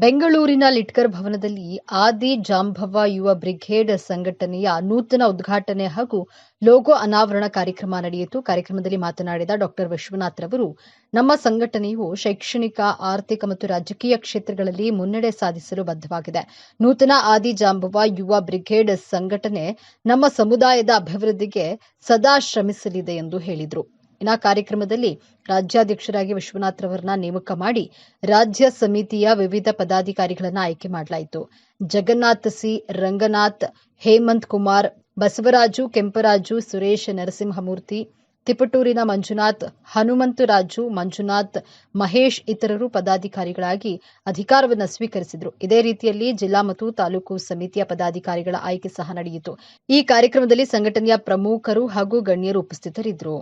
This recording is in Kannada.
ಬೆಂಗಳೂರಿನ ಲಿಟ್ಕರ್ ಭವನದಲ್ಲಿ ಆದಿ ಜಾಂಬವ ಯುವ ಬ್ರಿಗೇಡ್ ಸಂಘಟನೆಯ ನೂತನ ಉದ್ಘಾಟನೆ ಹಾಗೂ ಲೋಗೋ ಅನಾವರಣ ಕಾರ್ಯಕ್ರಮ ನಡೆಯಿತು. ಕಾರ್ಯಕ್ರಮದಲ್ಲಿ ಮಾತನಾಡಿದ ಡಾಕ್ಟರ್ ವಿಶ್ವನಾಥ್ ಅವರು ನಮ್ಮ ಸಂಘಟನೆಯು ಶೈಕ್ಷಣಿಕ, ಆರ್ಥಿಕ ಮತ್ತು ರಾಜಕೀಯ ಕ್ಷೇತ್ರಗಳಲ್ಲಿ ಮುನ್ನಡೆ ಸಾಧಿಸಲು ಬದ್ಧವಾಗಿದೆ. ನೂತನ ಆದಿ ಜಾಂಬವ ಯುವ ಬ್ರಿಗೇಡ್ ಸಂಘಟನೆ ನಮ್ಮ ಸಮುದಾಯದ ಅಭಿವೃದ್ಧಿಗೆ ಸದಾ ಶ್ರಮಿಸಲಿದೆ ಎಂದು ಹೇಳಿದರು. ಇನ್ನು ಕಾರ್ಯಕ್ರಮದಲ್ಲಿ ರಾಜ್ಯಾಧ್ಯಕ್ಷರಾಗಿ ವಿಶ್ವನಾಥ್ ರವರನ್ನ ನೇಮಕ ಮಾಡಿ ರಾಜ್ಯ ಸಮಿತಿಯ ವಿವಿಧ ಪದಾಧಿಕಾರಿಗಳನ್ನ ಆಯ್ಕೆ ಮಾಡಲಾಯಿತು. ಜಗನ್ನಾಥ್ ಸಿ, ರಂಗನಾಥ್, ಹೇಮಂತ್ ಕುಮಾರ್, ಬಸವರಾಜು, ಕೆಂಪರಾಜು, ಸುರೇಶ್ ನರಸಿಂಹಮೂರ್ತಿ, ತಿಪಟೂರಿನ ಮಂಜುನಾಥ್ ಹನುಮಂತರಾಜು ಮಂಜುನಾಥ್, ಮಹೇಶ್ ಇತರರು ಪದಾಧಿಕಾರಿಗಳಾಗಿ ಅಧಿಕಾರವನ್ನು ಸ್ವೀಕರಿಸಿದರು. ಇದೇ ರೀತಿಯಲ್ಲಿ ಜಿಲ್ಲಾ ಮತ್ತು ತಾಲೂಕು ಸಮಿತಿಯ ಪದಾಧಿಕಾರಿಗಳ ಆಯ್ಕೆ ಸಹ ನಡೆಯಿತು. ಈ ಕಾರ್ಯಕ್ರಮದಲ್ಲಿ ಸಂಘಟನೆಯ ಪ್ರಮುಖರು ಹಾಗೂ ಗಣ್ಯರು ಉಪಸ್ಥಿತರಿದ್ದರು